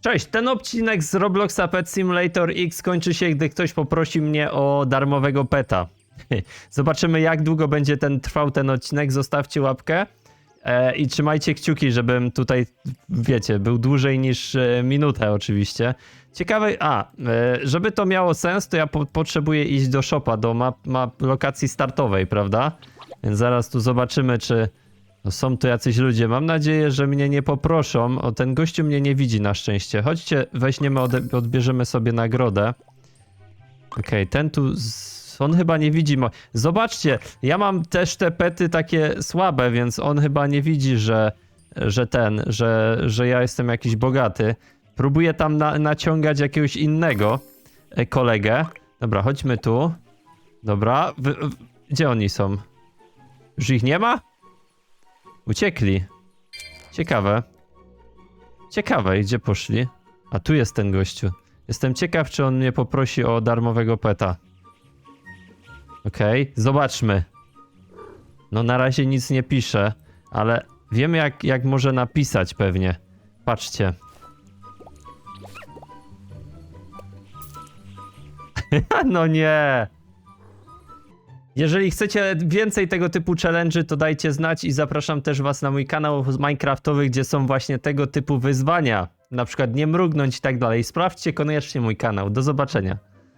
Cześć, ten odcinek z Robloxa Pet Simulator X kończy się, gdy ktoś poprosi mnie o darmowego peta. Zobaczymy, jak długo będzie ten trwał ten odcinek. Zostawcie łapkę e, i trzymajcie kciuki, żebym tutaj, wiecie, był dłużej niż e, minutę oczywiście. Ciekawe, a, e, żeby to miało sens, to ja po, potrzebuję iść do shopa, do map, map lokacji startowej, prawda? Więc zaraz tu zobaczymy, czy no są tu jacyś ludzie. Mam nadzieję, że mnie nie poproszą. O, ten gościu mnie nie widzi na szczęście. Chodźcie, weźmiemy, odbierzemy sobie nagrodę. Okej, ten tu... Z... On chyba nie widzi. Mo... Zobaczcie, ja mam też te pety takie słabe, więc on chyba nie widzi, że, że ten, że, że ja jestem jakiś bogaty. Próbuję tam na, naciągać jakiegoś innego e, kolegę. Dobra, chodźmy tu. Dobra, w, gdzie oni są? Już ich nie ma? Uciekli. Ciekawe. Ciekawe, gdzie poszli? A tu jest ten gościu. Jestem ciekaw, czy on mnie poprosi o darmowego peta. Okej, zobaczmy. No na razie nic nie pisze, ale wiemy jak, jak może napisać pewnie. Patrzcie. no nie. Jeżeli chcecie więcej tego typu challenge, to dajcie znać i zapraszam też was na mój kanał Minecraftowy, gdzie są właśnie tego typu wyzwania. Na przykład nie mrugnąć i tak dalej. Sprawdźcie koniecznie mój kanał. Do zobaczenia.